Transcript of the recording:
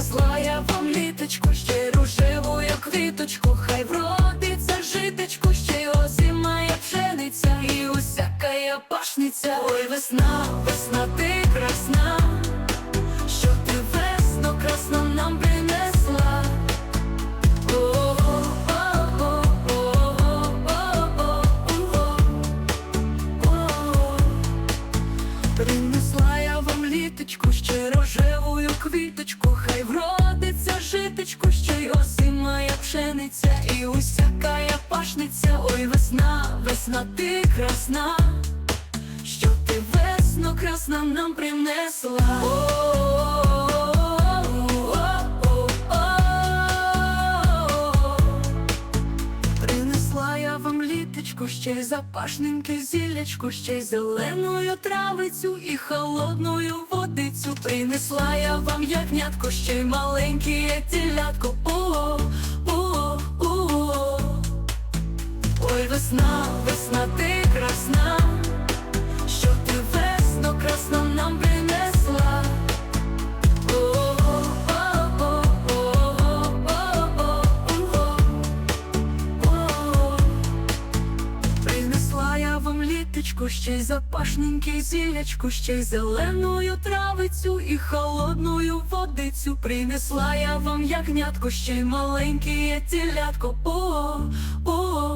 Принесла я вам літочку, ще рожеву, як квіточку, хай вродиться житочку, ще й озимає пшениця, і усякая пашниця. Ой, весна, весна, ти красна, що ти весно красно нам принесла. Принесла я вам літочку, ще рожевую квіточку, хай вродиться житочку, що й осимає пшениця, і усякая пашниця, ой, весна, весна, ти красна, що ти весно красна нам принесла. Літочку, ще й запашненьке зілячку, ще й зеленою травицю і холодною водицю. Принесла я вам ягнятко, ще й маленьке тілятко. О, о, о, Ой, весна, весна, ти красна, літочку, ще й запашненький зілячку, ще й зеленую травицю і холодною водицю. Принесла я вам ягнятку, ще й маленьке тілятко. О, о,